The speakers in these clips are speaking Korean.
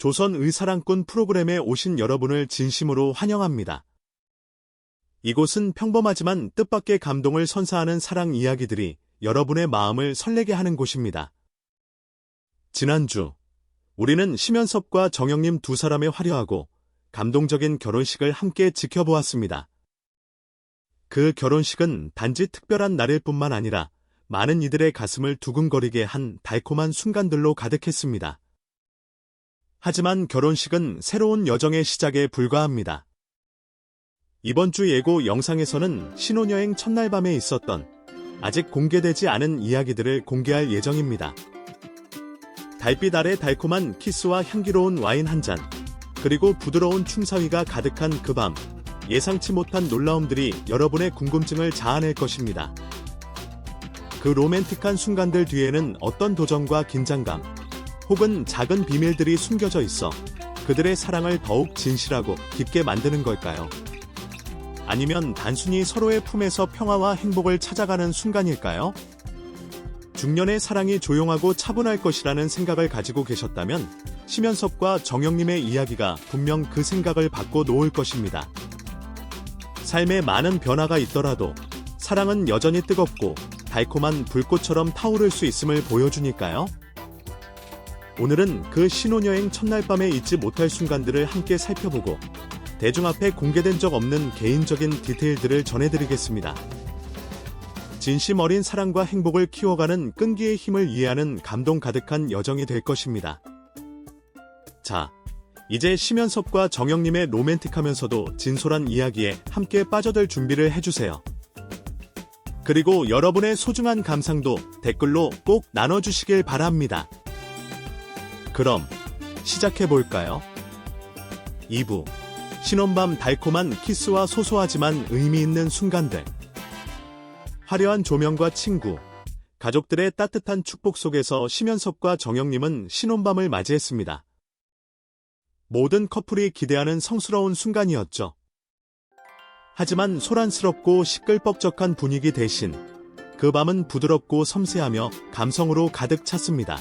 조선 의 사랑꾼 프로그램에 오신 여러분을 진심으로 환영합니다. 이곳은 평범하지만 뜻밖의 감동을 선사하는 사랑 이야기들이 여러분의 마음을 설레게 하는 곳입니다. 지난주, 우리는 심연섭과 정영님 두 사람의 화려하고 감동적인 결혼식을 함께 지켜보았습니다. 그 결혼식은 단지 특별한 날일 뿐만 아니라 많은 이들의 가슴을 두근거리게 한 달콤한 순간들로 가득했습니다. 하지만 결혼식은 새로운 여정의 시작에 불과합니다. 이번 주 예고 영상에서는 신혼여행 첫날 밤에 있었던 아직 공개되지 않은 이야기들을 공개할 예정입니다. 달빛 아래 달콤한 키스와 향기로운 와인 한 잔, 그리고 부드러운 춤사위가 가득한 그 밤, 예상치 못한 놀라움들이 여러분의 궁금증을 자아낼 것입니다. 그 로맨틱한 순간들 뒤에는 어떤 도전과 긴장감, 혹은 작은 비밀들이 숨겨져 있어 그들의 사랑을 더욱 진실하고 깊게 만드는 걸까요? 아니면 단순히 서로의 품에서 평화와 행복을 찾아가는 순간일까요? 중년의 사랑이 조용하고 차분할 것이라는 생각을 가지고 계셨다면 심연섭과 정영님의 이야기가 분명 그 생각을 바꿔 놓을 것입니다. 삶에 많은 변화가 있더라도 사랑은 여전히 뜨겁고 달콤한 불꽃처럼 타오를 수 있음을 보여주니까요. 오늘은 그 신혼여행 첫날 밤에 잊지 못할 순간들을 함께 살펴보고 대중 앞에 공개된 적 없는 개인적인 디테일들을 전해드리겠습니다. 진심 어린 사랑과 행복을 키워가는 끈기의 힘을 이해하는 감동 가득한 여정이 될 것입니다. 자, 이제 심연섭과 정영님의 로맨틱하면서도 진솔한 이야기에 함께 빠져들 준비를 해주세요. 그리고 여러분의 소중한 감상도 댓글로 꼭 나눠주시길 바랍니다. 그럼 시작해 볼까요? 2부 신혼밤 달콤한 키스와 소소하지만 의미 있는 순간들 화려한 조명과 친구 가족들의 따뜻한 축복 속에서 심연섭과 정영님은 신혼밤을 맞이했습니다. 모든 커플이 기대하는 성스러운 순간이었죠. 하지만 소란스럽고 시끌벅적한 분위기 대신 그 밤은 부드럽고 섬세하며 감성으로 가득 찼습니다.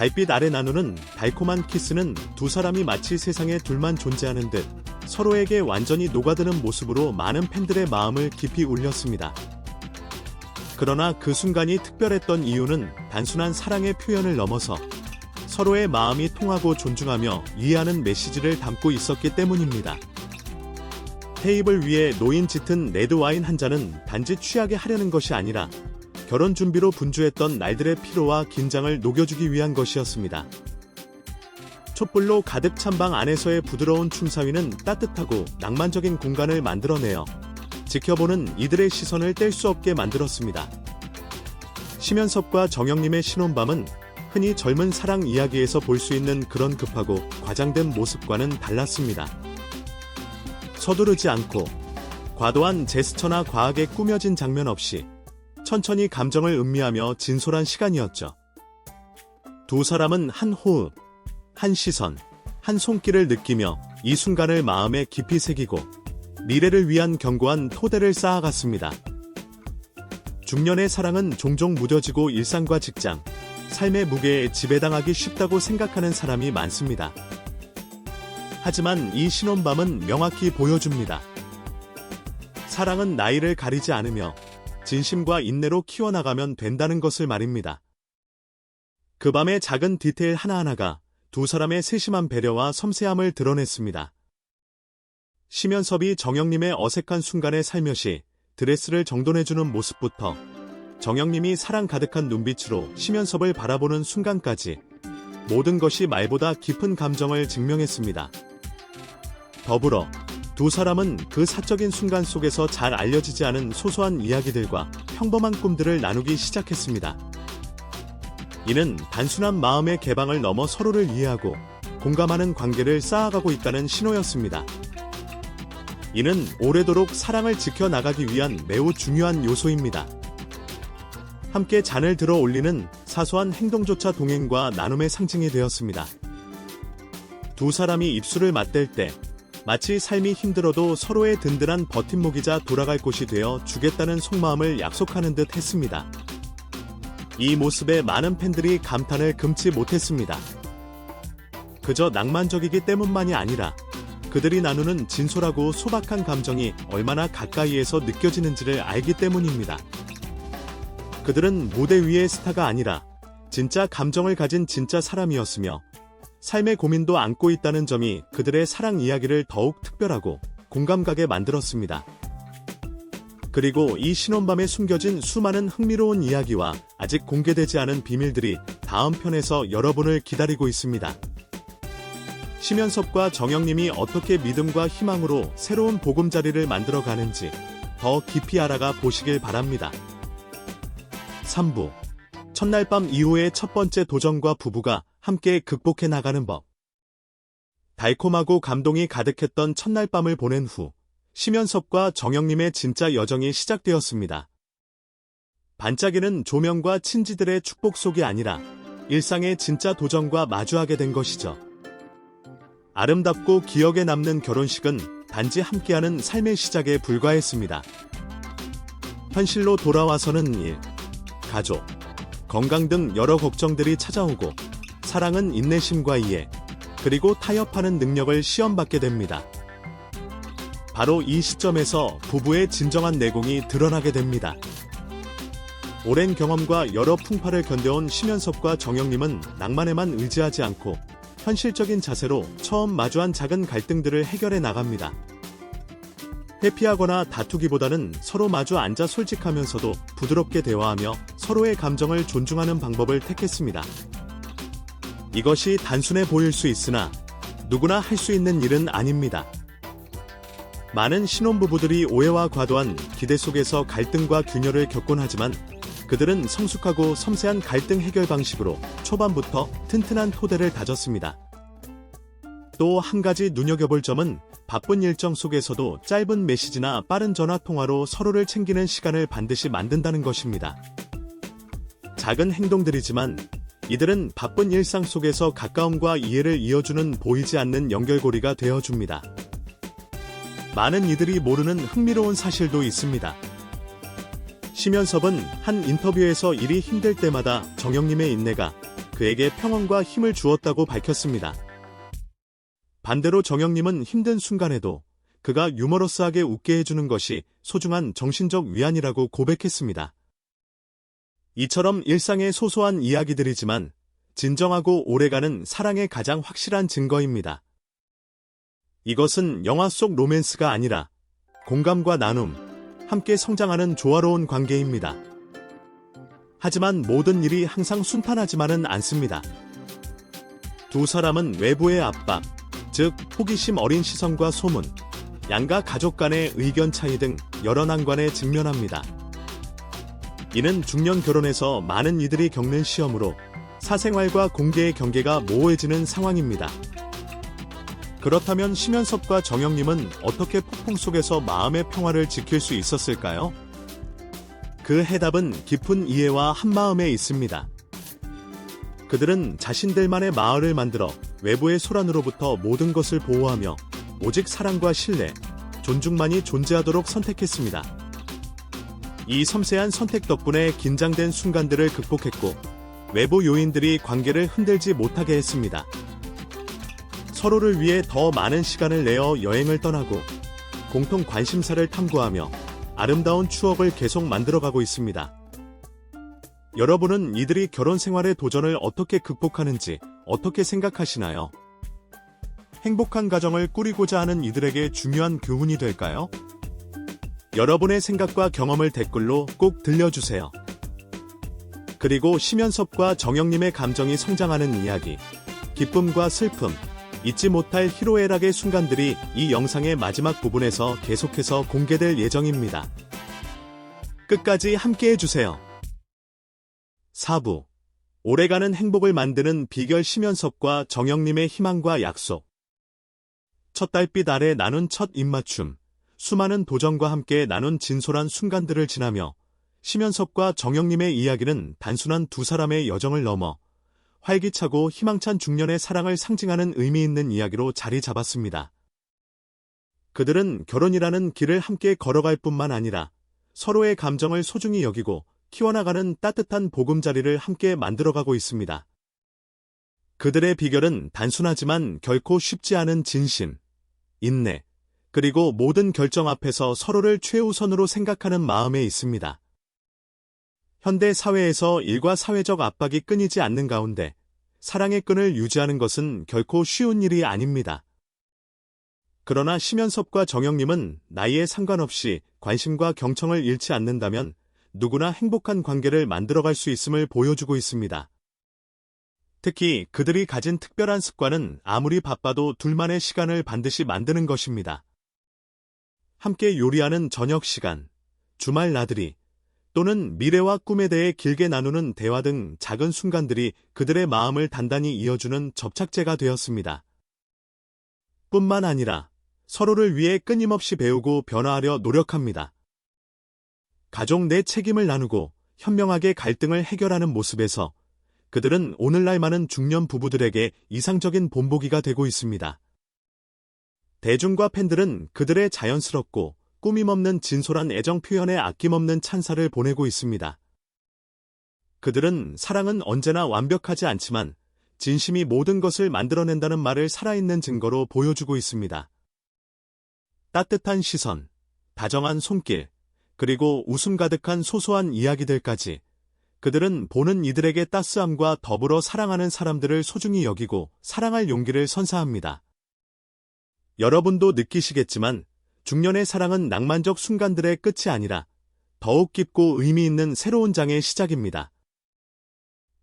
달빛 아래 나누는 달콤한 키스는 두 사람이 마치 세상에 둘만 존재하는 듯 서로에게 완전히 녹아드는 모습으로 많은 팬들의 마음을 깊이 울렸습니다. 그러나 그 순간이 특별했던 이유는 단순한 사랑의 표현을 넘어서 서로의 마음이 통하고 존중하며 이해하는 메시지를 담고 있었기 때문입니다. 테이블 위에 놓인 짙은 레드 와인 한 잔은 단지 취하게 하려는 것이 아니라 결혼 준비로 분주했던 날들의 피로와 긴장을 녹여주기 위한 것이었습니다. 촛불로 가득 찬 방 안에서의 부드러운 춤사위는 따뜻하고 낭만적인 공간을 만들어내어 지켜보는 이들의 시선을 뗄 수 없게 만들었습니다. 심연섭과 정영님의 신혼밤은 흔히 젊은 사랑 이야기에서 볼 수 있는 그런 급하고 과장된 모습과는 달랐습니다. 서두르지 않고 과도한 제스처나 과하게 꾸며진 장면 없이 천천히 감정을 음미하며 진솔한 시간이었죠. 두 사람은 한 호흡, 한 시선, 한 손길을 느끼며 이 순간을 마음에 깊이 새기고 미래를 위한 견고한 토대를 쌓아갔습니다. 중년의 사랑은 종종 무뎌지고 일상과 직장, 삶의 무게에 지배당하기 쉽다고 생각하는 사람이 많습니다. 하지만 이 신혼밤은 명확히 보여줍니다. 사랑은 나이를 가리지 않으며 진심과 인내로 키워나가면 된다는 것을 말입니다. 그 밤의 작은 디테일 하나하나가 두 사람의 세심한 배려와 섬세함을 드러냈습니다. 심연섭이 정영님의 어색한 순간에 살며시 드레스를 정돈해주는 모습부터 정영님이 사랑 가득한 눈빛으로 심연섭을 바라보는 순간까지 모든 것이 말보다 깊은 감정을 증명했습니다. 더불어 두 사람은 그 사적인 순간 속에서 잘 알려지지 않은 소소한 이야기들과 평범한 꿈들을 나누기 시작했습니다. 이는 단순한 마음의 개방을 넘어 서로를 이해하고 공감하는 관계를 쌓아가고 있다는 신호였습니다. 이는 오래도록 사랑을 지켜나가기 위한 매우 중요한 요소입니다. 함께 잔을 들어 올리는 사소한 행동조차 동행과 나눔의 상징이 되었습니다. 두 사람이 입술을 맞댈 때 마치 삶이 힘들어도 서로의 든든한 버팀목이자 돌아갈 곳이 되어 주겠다는 속마음을 약속하는 듯 했습니다. 이 모습에 많은 팬들이 감탄을 금치 못했습니다. 그저 낭만적이기 때문만이 아니라 그들이 나누는 진솔하고 소박한 감정이 얼마나 가까이에서 느껴지는지를 알기 때문입니다. 그들은 무대 위의 스타가 아니라 진짜 감정을 가진 진짜 사람이었으며 삶의 고민도 안고 있다는 점이 그들의 사랑 이야기를 더욱 특별하고 공감 가게 만들었습니다. 그리고 이 신혼밤에 숨겨진 수많은 흥미로운 이야기와 아직 공개되지 않은 비밀들이 다음 편에서 여러분을 기다리고 있습니다. 심연섭과 정영님이 어떻게 믿음과 희망으로 새로운 보금자리를 만들어 가는지 더 깊이 알아가 보시길 바랍니다. 3부 첫날 밤 이후의 첫 번째 도전과 부부가 함께 극복해 나가는 법. 달콤하고 감동이 가득했던 첫날 밤을 보낸 후 심연섭과 정영님의 진짜 여정이 시작되었습니다. 반짝이는 조명과 친지들의 축복 속이 아니라 일상의 진짜 도전과 마주하게 된 것이죠. 아름답고 기억에 남는 결혼식은 단지 함께하는 삶의 시작에 불과했습니다. 현실로 돌아와서는 일, 가족, 건강 등 여러 걱정들이 찾아오고 사랑은 인내심과 이해, 그리고 타협하는 능력을 시험받게 됩니다. 바로 이 시점에서 부부의 진정한 내공이 드러나게 됩니다. 오랜 경험과 여러 풍파를 견뎌온 심연섭과 정영님은 낭만에만 의지하지 않고 현실적인 자세로 처음 마주한 작은 갈등들을 해결해 나갑니다. 회피하거나 다투기보다는 서로 마주 앉아 솔직하면서도 부드럽게 대화하며 서로의 감정을 존중하는 방법을 택했습니다. 이것이 단순해 보일 수 있으나 누구나 할 수 있는 일은 아닙니다. 많은 신혼부부들이 오해와 과도한 기대 속에서 갈등과 균열을 겪곤 하지만 그들은 성숙하고 섬세한 갈등 해결 방식으로 초반부터 튼튼한 토대를 다졌습니다. 또 한 가지 눈여겨볼 점은 바쁜 일정 속에서도 짧은 메시지나 빠른 전화 통화로 서로를 챙기는 시간을 반드시 만든다는 것입니다. 작은 행동들이지만 이들은 바쁜 일상 속에서 가까움과 이해를 이어주는 보이지 않는 연결고리가 되어줍니다. 많은 이들이 모르는 흥미로운 사실도 있습니다. 심연섭은 한 인터뷰에서 일이 힘들 때마다 정영님의 인내가 그에게 평온과 힘을 주었다고 밝혔습니다. 반대로 정영님은 힘든 순간에도 그가 유머러스하게 웃게 해주는 것이 소중한 정신적 위안이라고 고백했습니다. 이처럼 일상의 소소한 이야기들이지만 진정하고 오래가는 사랑의 가장 확실한 증거입니다. 이것은 영화 속 로맨스가 아니라 공감과 나눔, 함께 성장하는 조화로운 관계입니다. 하지만 모든 일이 항상 순탄하지만은 않습니다. 두 사람은 외부의 압박, 즉 호기심 어린 시선과 소문, 양가 가족 간의 의견 차이 등 여러 난관에 직면합니다. 이는 중년 결혼에서 많은 이들이 겪는 시험으로 사생활과 공개의 경계가 모호해지는 상황입니다. 그렇다면 심연섭과 정영님은 어떻게 폭풍 속에서 마음의 평화를 지킬 수 있었을까요? 그 해답은 깊은 이해와 한마음에 있습니다. 그들은 자신들만의 마을을 만들어 외부의 소란으로부터 모든 것을 보호하며 오직 사랑과 신뢰, 존중만이 존재하도록 선택했습니다. 이 섬세한 선택 덕분에 긴장된 순간들을 극복했고 외부 요인들이 관계를 흔들지 못하게 했습니다. 서로를 위해 더 많은 시간을 내어 여행을 떠나고 공통 관심사를 탐구하며 아름다운 추억을 계속 만들어가고 있습니다. 여러분은 이들이 결혼 생활의 도전을 어떻게 극복하는지 어떻게 생각하시나요? 행복한 가정을 꾸리고자 하는 이들에게 중요한 교훈이 될까요? 여러분의 생각과 경험을 댓글로 꼭 들려주세요. 그리고 심연섭과 정영님의 감정이 성장하는 이야기, 기쁨과 슬픔, 잊지 못할 희로애락의 순간들이 이 영상의 마지막 부분에서 계속해서 공개될 예정입니다. 끝까지 함께 해 주세요. 4부 오래가는 행복을 만드는 비결 심연섭과 정영님의 희망과 약속 첫 달빛 아래 나눈 첫 입맞춤 수많은 도전과 함께 나눈 진솔한 순간들을 지나며 심연섭과 정영님의 이야기는 단순한 두 사람의 여정을 넘어 활기차고 희망찬 중년의 사랑을 상징하는 의미 있는 이야기로 자리 잡았습니다. 그들은 결혼이라는 길을 함께 걸어갈 뿐만 아니라 서로의 감정을 소중히 여기고 키워나가는 따뜻한 보금자리를 함께 만들어가고 있습니다. 그들의 비결은 단순하지만 결코 쉽지 않은 진심, 인내, 그리고 모든 결정 앞에서 서로를 최우선으로 생각하는 마음에 있습니다. 현대 사회에서 일과 사회적 압박이 끊이지 않는 가운데 사랑의 끈을 유지하는 것은 결코 쉬운 일이 아닙니다. 그러나 심연섭과 정영님은 나이에 상관없이 관심과 경청을 잃지 않는다면 누구나 행복한 관계를 만들어갈 수 있음을 보여주고 있습니다. 특히 그들이 가진 특별한 습관은 아무리 바빠도 둘만의 시간을 반드시 만드는 것입니다. 함께 요리하는 저녁 시간, 주말 나들이, 또는 미래와 꿈에 대해 길게 나누는 대화 등 작은 순간들이 그들의 마음을 단단히 이어주는 접착제가 되었습니다. 뿐만 아니라 서로를 위해 끊임없이 배우고 변화하려 노력합니다. 가족 내 책임을 나누고 현명하게 갈등을 해결하는 모습에서 그들은 오늘날 많은 중년 부부들에게 이상적인 본보기가 되고 있습니다. 대중과 팬들은 그들의 자연스럽고 꾸밈없는 진솔한 애정 표현에 아낌없는 찬사를 보내고 있습니다. 그들은 사랑은 언제나 완벽하지 않지만 진심이 모든 것을 만들어낸다는 말을 살아있는 증거로 보여주고 있습니다. 따뜻한 시선, 다정한 손길, 그리고 웃음 가득한 소소한 이야기들까지 그들은 보는 이들에게 따스함과 더불어 사랑하는 사람들을 소중히 여기고 사랑할 용기를 선사합니다. 여러분도 느끼시겠지만 중년의 사랑은 낭만적 순간들의 끝이 아니라 더욱 깊고 의미 있는 새로운 장의 시작입니다.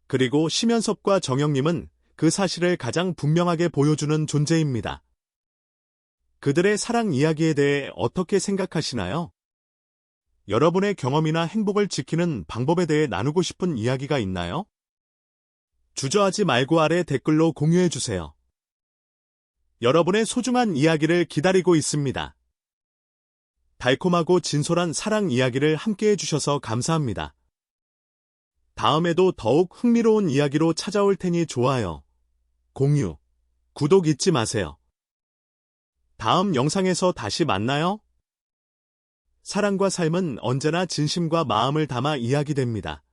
그리고 심연섭과 정영님은 그 사실을 가장 분명하게 보여주는 존재입니다. 그들의 사랑 이야기에 대해 어떻게 생각하시나요? 여러분의 경험이나 행복을 지키는 방법에 대해 나누고 싶은 이야기가 있나요? 주저하지 말고 아래 댓글로 공유해주세요. 여러분의 소중한 이야기를 기다리고 있습니다. 달콤하고 진솔한 사랑 이야기를 함께 해주셔서 감사합니다. 다음에도 더욱 흥미로운 이야기로 찾아올 테니 좋아요, 공유, 구독 잊지 마세요. 다음 영상에서 다시 만나요. 사랑과 삶은 언제나 진심과 마음을 담아 이야기됩니다.